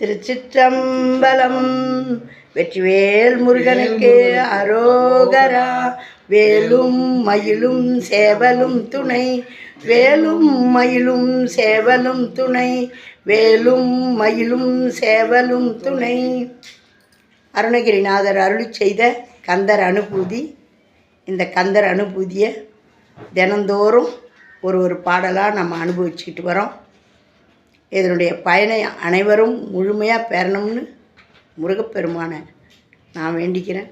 திருச்சிற்றம்பலம். வெற்றிவேல் முருகனுக்கு அரோகரா. வேலும் மயிலும் சேவலும் துணை. வேலும் மயிலும் சேவலும் துணை. வேலும் மயிலும் சேவலும் துணை. அருணகிரிநாதர் அருளி செய்த கந்தர் அனுபூதி. இந்த கந்தர் அனுபூதியை தினந்தோறும் ஒரு ஒரு பாடலாக நம்ம அனுபவிச்சுக்கிட்டு வரோம். இதனுடைய பயனை அனைவரும் முழுமையாக பெறணும்னு முருகப்பெருமானை நான் வேண்டிக்கிறேன்.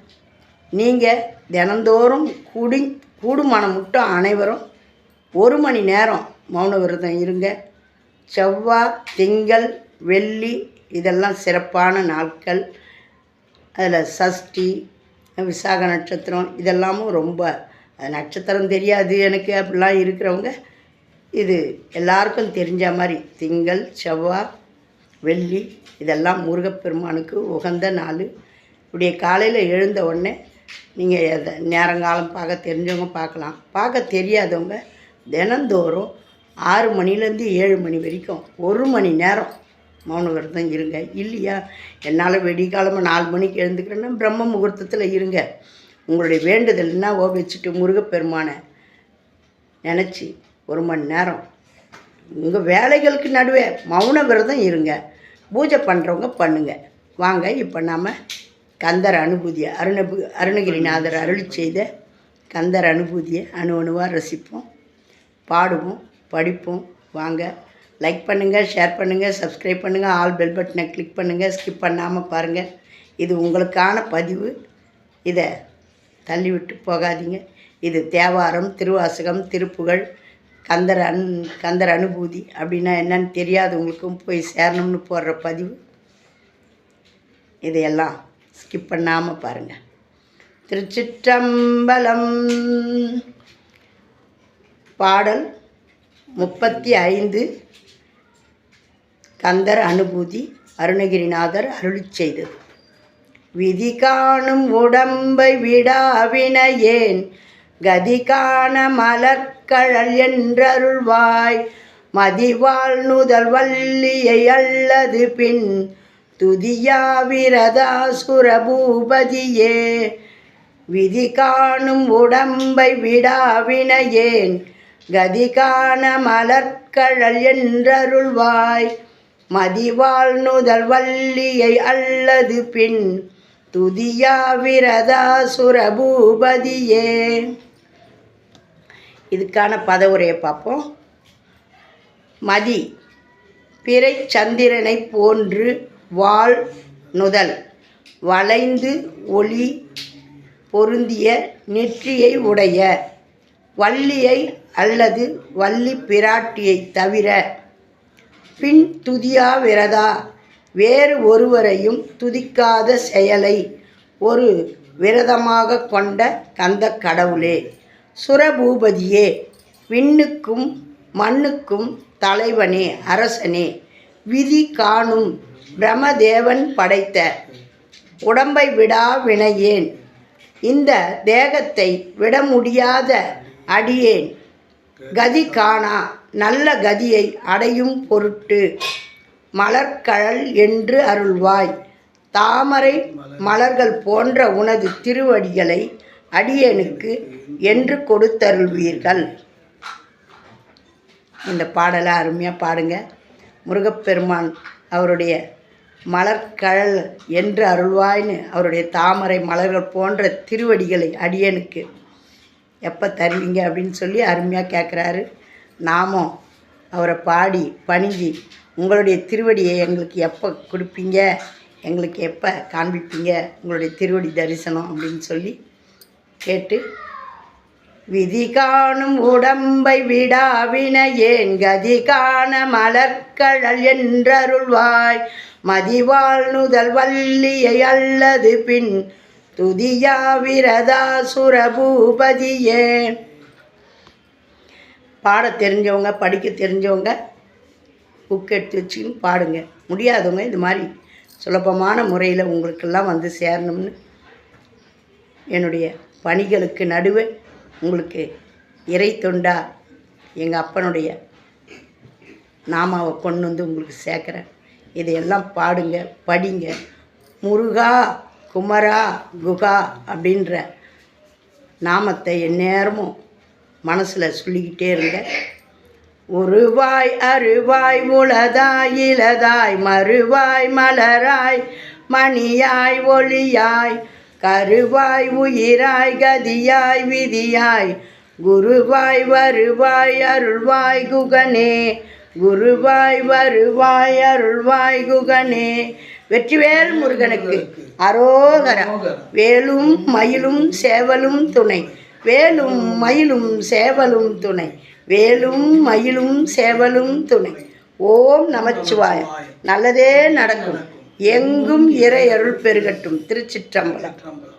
நீங்கள் தினந்தோறும் கூடி கூடுமானம் மட்டும் அனைவரும் ஒரு மணி நேரம் மௌன விரதம் இருங்க. செவ்வாய் திங்கள் வெள்ளி இதெல்லாம் சிறப்பான நாட்கள். அதில் சஷ்டி விசாக நட்சத்திரம் இதெல்லாமும் ரொம்ப நட்சத்திரம் தெரியாது எனக்கு அப்படிலாம் இருக்கிறவங்க இது எல்லாருக்கும் தெரிஞ்ச மாதிரி திங்கள் செவ்வாய் வெள்ளி இதெல்லாம் முருகப்பெருமானுக்கு உகந்த நாள். இப்படியே காலையில் எழுந்த உடனே நீங்கள் எதை நேரங்காலம் பார்க்க தெரிஞ்சவங்க பார்க்கலாம். பார்க்க தெரியாதவங்க தினந்தோறும் ஆறு மணிலேருந்து ஏழு மணி வரைக்கும் ஒரு மணி நேரம் மௌன விரதம் இருங்க. இல்லையா? என்னால் வெடிக்காலமாக நாலு மணிக்கு எழுந்துக்கிறேன்னா பிரம்ம முகூர்த்தத்தில் இருங்க. உங்களுடைய வேண்டுதல்னா ஓ வச்சுட்டு முருகப்பெருமானை நினச்சி ஒரு மணி நேரம். உங்கள் வேலைகளுக்கு நடுவே மௌன விரதம் இருங்க. பூஜை பண்ணுறவங்க பண்ணுங்க. வாங்க இப்போ நாம் கந்தர் அனுபூதியை அருணபு அருணகிரிநாதர் அருளி செய்த கந்தர் அனுபூதியை அணு அணுவாக ரசிப்போம் பாடுவோம் படிப்போம். வாங்க லைக் பண்ணுங்கள் ஷேர் பண்ணுங்கள் சப்ஸ்கிரைப் பண்ணுங்கள் ஆல் பெல் பட்டனை கிளிக் பண்ணுங்கள் ஸ்கிப் பண்ணாமல் பாருங்கள் இது உங்களுக்கான பதிவு. இதை தள்ளிவிட்டு போகாதீங்க. இது தேவாரம் திருவாசகம் திருப்புகழ் கந்தர் அன் கந்தர் அனுபூதி அப்படின்னா என்னன்னு தெரியாதவங்களுக்கும் போய் சேரணும்னு போடுற பதிவு. இதையெல்லாம் ஸ்கிப் பண்ணாமல் பாருங்கள் திருச்சிற்றம்பலம் பாடல் முப்பத்தி ஐந்து. கந்தர் அனுபூதி அருணகிரிநாதர் அருளி செய்தது. விதி காணும் உடம்பை விடாவினையேன் கதிகான மலர்கழல் என்றருள்வாய். மதிவாள் நுதல் வள்ளியை அல்லது பின் துதியாவிரதாசுரபூபதியே. விதி காணும் உடம்பை விடாவினையேன். கதி காண மலர்கழல் என்றருள்வாய். மதிவாள் நுதல் வள்ளியை அல்லது பின் துதியாவிரதாசுரபூபதியே. இதுக்கான பதவுரையை பார்ப்போம். மதி பிறை சந்திரனை போன்று வாழ் நுதல் வளைந்து ஒளி பொருந்திய நெற்றியை உடைய வள்ளியை அல்லது வள்ளி பிராட்டியை தவிர பின் துதியா விரதா? வேறு ஒருவரையும் துதிக்காத செயலை ஒரு விரதமாக கொண்ட கந்த கடவுளே. சுரபூபதியே விண்ணுக்கும் மண்ணுக்கும் தலைவனே அரசனே விதி காணும் பிரமதேவன் படைத்த உடம்பை விடா வினையேன். இந்த தேகத்தை விட முடியாத அடியேன். கதி காணா நல்ல கதியை அடையும் பொருட்டு மலர்கழல் என்று அருள்வாய். தாமரை மலர்கள் போன்ற உனது திருவடிகளை அடியனுக்கு என்று கொடுத்தருள்வீர்கள். இந்த பாடலை அருமையாக பாடுங்க. முருகப்பெருமான் அவருடைய மலர்கழல் என்று அருள்வாய்னு அவருடைய தாமரை மலர்கள் போன்ற திருவடிகளை அடியனுக்கு எப்போ தருவீங்க அப்படின்னு சொல்லி அருமையாக கேட்குறாரு நாமும் அவரை பாடி பணிஞ்சு உங்களுடைய திருவடியை எங்களுக்கு எப்போ கொடுப்பீங்க? எங்களுக்கு எப்போ காண்பிப்பீங்க? உங்களுடைய திருவடி தரிசனம் அப்படின்னு சொல்லி கேட்டு. விதி காணும் உடம்பை விடாவின ஏன் கதி காண மலர்கழல் என்றருள்வாய். மதிவாழ்நுதல் வள்ளியை அல்லது பின் துதியா விரதா சுரபூபதியே பாட தெரிஞ்சவங்க படிக்க தெரிஞ்சவங்க புக் எடுத்து வச்சுன்னு பாடுங்க. முடியாதவங்க இது மாதிரி சுலபமான முறையில் உங்களுக்கெல்லாம் வந்து சேரணும்னு என்னுடைய பணிகளுக்கு நடுவே உங்களுக்கு இறை தொண்டா எங்கள் அப்பனுடைய நாமாவை கொண்டு வந்து உங்களுக்கு சேர்க்குறேன். இதையெல்லாம் பாடுங்க படிங்க. முருகா குமரா குகா அப்படின்ற நாமத்தை எந்நேரமும் மனசில் சொல்லிக்கிட்டே இருங்க. உருவாய் அருவாய் உளதாய் இலதாய் மறுவாய் மலராய் மணியாய் ஒளியாய் கருவாய் உயிராய் கதியாய் விதியாய். குருவாய் வருவாய் அருள்வாய் குகனே. குருவாய் வருவாய் அருள்வாய் குகனே. வெற்றிவேல் முருகனுக்கு அரோகர. வேலும் மயிலும் சேவலும் துணை. வேலும் மயிலும் சேவலும் துணை. வேலும் மயிலும் சேவலும் துணை. ஓம் நமச்சிவாயம். நல்லதே நடக்கும். எங்கும் இறை அருள் பெருகட்டும். திருச்சிற்றம்பலம். திருச்சிற்றம்பலம்